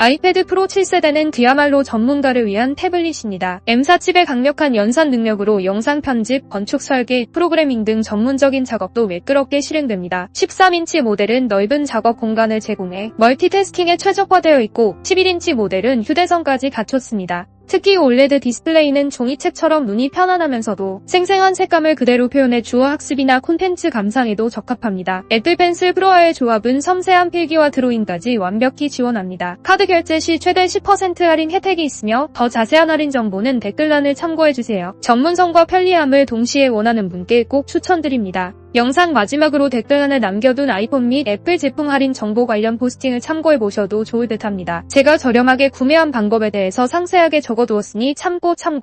아이패드 프로 7세대는 그야말로 전문가를 위한 태블릿입니다. M사 칩의 강력한 연산 능력으로 영상 편집, 건축 설계, 프로그래밍 등 전문적인 작업도 매끄럽게 실행됩니다. 13인치 모델은 넓은 작업 공간을 제공해 멀티태스킹에 최적화되어 있고 11인치 모델은 휴대성까지 갖췄습니다. 특히 올레드 디스플레이는 종이책처럼 눈이 편안하면서도 생생한 색감을 그대로 표현해 주어 학습이나 콘텐츠 감상에도 적합합니다. 애플 펜슬 프로와의 조합은 섬세한 필기와 드로잉까지 완벽히 지원합니다. 카드 결제 시 최대 10% 할인 혜택이 있으며 더 자세한 할인 정보는 댓글란을 참고해주세요. 전문성과 편리함을 동시에 원하는 분께 꼭 추천드립니다. 영상 마지막으로 댓글란에 남겨둔 아이폰 및 애플 제품 할인 정보 관련 포스팅을 참고해보셔도 좋을 듯 합니다. 제가 저렴하게 구매한 방법에 대해서 상세하게 적어두었으니 참고 참고.